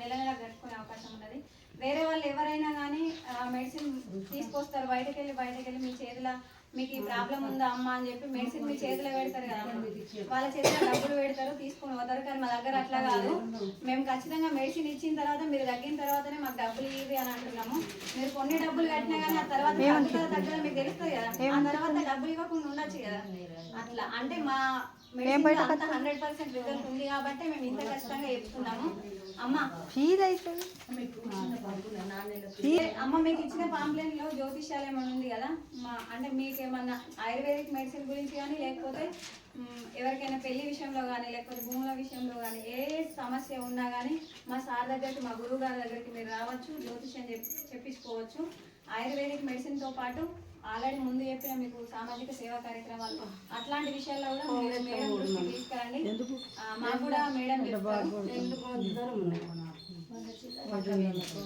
నెల గడుపుకునే అవకాశం ఉన్నది. వేరే వాళ్ళు ఎవరైనా కానీ మెడిసిన్ తీసుకొస్తారు. బయటకు వెళ్ళి బయటకు వెళ్ళి మీ చేతిలో మీకు ఈ ప్రాబ్లం ఉందా అమ్మా అని చెప్పి మెడిసిన్ మీ చేతిలో పెడతారు కదా వాళ్ళ చేతిలో డబ్బులు పెడతారు తీసుకుని పోతారు. కానీ మా దగ్గర అట్లా కాదు. మేము ఖచ్చితంగా మెడిసిన్ ఇచ్చిన తర్వాత మీరు తగ్గిన తర్వాతనే మాకు డబ్బులు ఇవి అని అంటున్నాము. మీరు కొన్ని డబ్బులు కట్టినా కానీ ఆ తర్వాత తగ్గుతుందా తగ్గదా మీకు తెలుస్తుంది కదా. ఆ తర్వాత డబ్బులు ఇవ్వకుండా ఉండొచ్చు కదా. అట్లా. అంటే మా మెడిసిన్ అంత హండ్రెడ్ పర్సెంట్ రిజల్ట్ ఉంది కాబట్టి మేము ఇంత కష్టంగా చెప్తున్నాము. అమ్మ. అమ్మ మీకు ఇచ్చిన పాంప్లెట్లో జ్యోతిష్యాలయం అని ఉంది కదా? మా అంటే మీకు ఏమన్నా ఆయుర్వేదిక్ మెడిసిన్ గురించి కానీ లేకపోతే ఎవరికైనా పెళ్ళి విషయంలో కానీ లేకపోతే భూముల విషయంలో కానీ ఏ సమస్య ఉన్నా కానీ మా సార్ దగ్గరికి మా గురువు గారి దగ్గరికి మీరు రావచ్చు జ్యోతిష్యం చెప్ చెప్పించుకోవచ్చు. ఆయుర్వేదిక్ మెడిసిన్తో పాటు ఆల్రెడీ ముందు చెప్పిన మీకు సామాజిక సేవా కార్యక్రమాలు అట్లాంటి విషయాల్లో కూడా మీరు మేడం దృష్టికి తీసుకురండి. మాకు కూడా మేడం చెప్తారు.